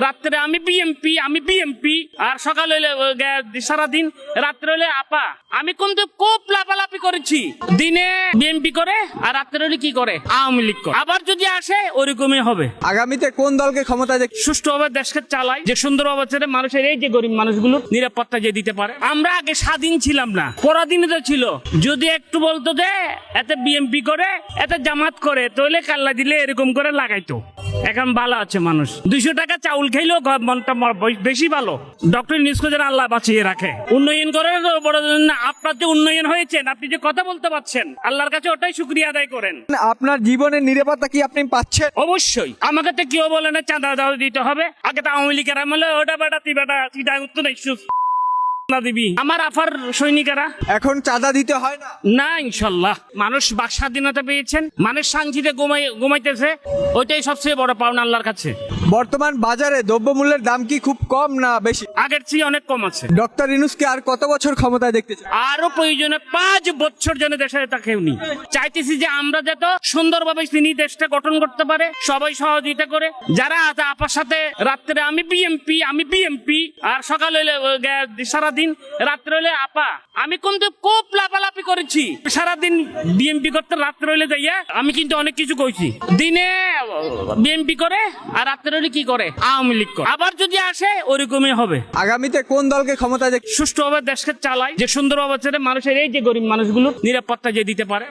রাত্রে আমি বিএমপি আমি বিএমপি আর সকাল হইলে সারাদিন রাত্রে হইলে আপা। আমি কিন্তু খুব লাফালাফি করেছি। দিনে বিএমপি করে আর রাত্রে হইলে কি করে? আওয়ামী লীগ করে। আবার যদি আসে ওরকমই হবে। আগামীতে কোন দলকে ক্ষমতায় দেখ সুষ্ঠুভাবে দেশকে চালাই যে সুন্দরভাবে ছেড়ে মানুষের এই যে গরিব মানুষগুলো নিরাপত্তা যে দিতে পারে। আমরা আগে স্বাধীন ছিলাম না পরাধীনতা ছিল। যদি একটু বলতো যে এতে বিএমপি করে এতে জামাত করে তাহলে কাল্লা দিলে এরকম করে লাগাইতো। এখন ভালো আছে মানুষ। দুইশো টাকা চাউল খাইলেও ঘর- মনটা বেশি ভালো। ডক্টর নিউজকে যেন আল্লাহ বাঁচিয়ে রাখে। উন্নয়ন করে বড় না, আপনার যে উন্নয়ন হয়েছেন আপনি যে কথা বলতে পারছেন আল্লাহর কাছে ওটাই শুক্রিয়া আদায় করেন। আপনার জীবনের নিরাপত্তা কি আপনি পাচ্ছেন? অবশ্যই। আমাকে তো কেউ বলে না চাঁদা দাও দিতে হবে। আগে তো আওয়ামী লীগের আমলে ওটা বেটা তুই বেটা চিটা উত্তর দিবি। আমার আফার সৈনিকেরা এখন চাঁদা দিতে হয় না? না ইনশাল্লাহ। মানুষ বাক স্বাধীনতা পেয়েছেন। মানুষ শান্তিতে ঘুমাই ঘুমাইতেছে। ওইটাই সবচেয়ে বড় পাওনা আল্লাহর কাছে। বর্তমান বাজারে দ্রব্যমূল্যের দাম কি খুব কম না বেশি? আগের চেয়ে অনেক কম আছে। ডক্টর ইনুসকে আর কত বছর ক্ষমতায় দেখতে চান? আরও প্রয়োজনে পাঁচ বছর জন্য দেশে তাকে উনি চাইতেছি যে আমরা যত সুন্দরভাবে তিনি দেশটা গঠন করতে পারে সবাই সহযোগিতা করে। যারা আছে আপার সাথে রাত্রে আমি বিএমপি আমি বিএমপি আর সকাল হইলে ও গে- সারাদিন রাত্রে হইলে আপা। আমি কিন্তু খুব লাফালাফি করেছি। সারাদিন বিএমপি করতে রাত্রে হইলে যাইয়া আমি কিন্তু অনেক কিছু কইছি। দিনে বিএমপি করে আর রাত্রের হইলে কি করে? আওয়ামী লীগ করে। আবার যদি আসে ওরকমই হবে। আগামীতে কোন দলকে ক্ষমতা দেখ সুষ্ঠুভাবে দেশকে চালায় যে সুন্দর ছেড়ে মানুষের এই যে গরিব মানুষগুলো নিরাপত্তা যে দিতে পারে।